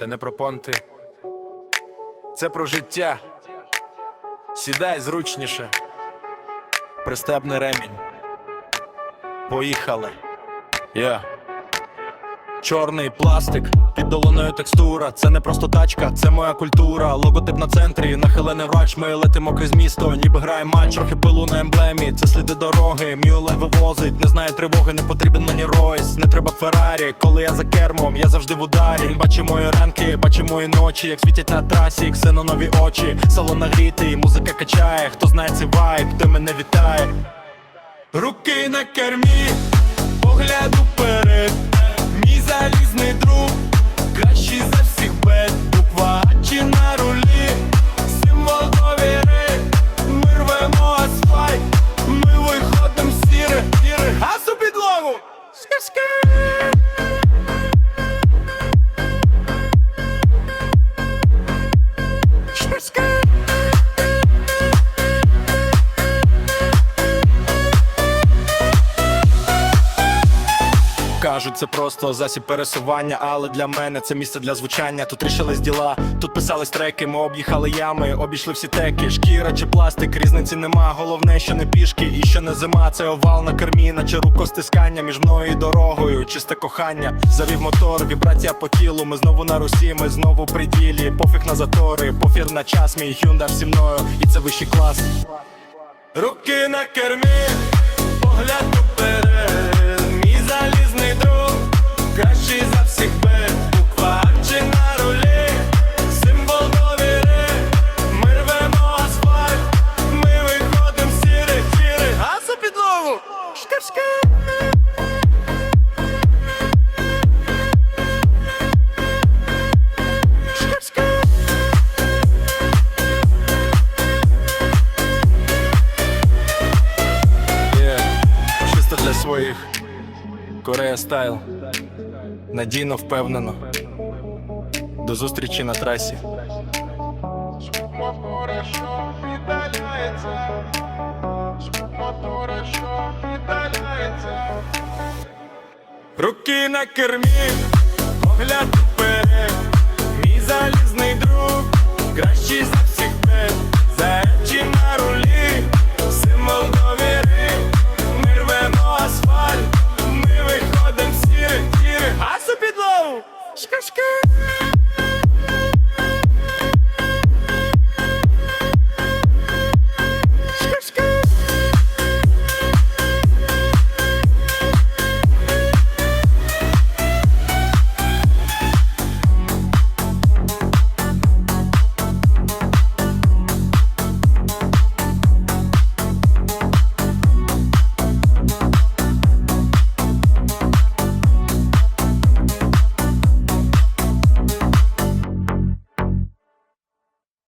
Це не про понти, це про життя. Сідай зручніше. Пристебний ремінь. Поїхали. Я. Чорний пластик, під долоною текстура. Це не просто тачка, це моя культура. Логотип на центрі, нахилений врач, ми летимо крізь місто, ніби грає матч, трохи пилу на емблемі. Це сліди дороги, мюле вивозить, не знає тривоги, не потрібен мені Ройс, не треба Феррарі. Коли я за кермом, я завжди в ударі. Бачить мої ранки, бачить мої ночі, як світять на трасі, ксено нові очі, салон нагрітий, музика качає. Хто знає цей вайб, той мене вітає. Руки на кермі, погляд Кажуть, це просто засіб пересування, але для мене це місце для звучання. Тут рішились діла, тут писались треки, ми об'їхали ями, обійшли всі теки, шкіра чи пластик, різниці нема. Головне, що не пішки і що не зима. Це овал на кермі, наче рукостискання між мною і дорогою. Чисте кохання, завів мотор, вібрація по тілу. Ми знову на русі, ми знову при ділі. Пофіг на затори, пофір на час, мій Hyundai всі мною, і це вищий клас. Руки на кермі, своїх. Корея стайл. Надійно впевнено. До зустрічі на трасі. Звук мотора, що віддаляється, мотора, що віддаляється. Руки на кермі, погляд вперед, мій залізний друг, кращий за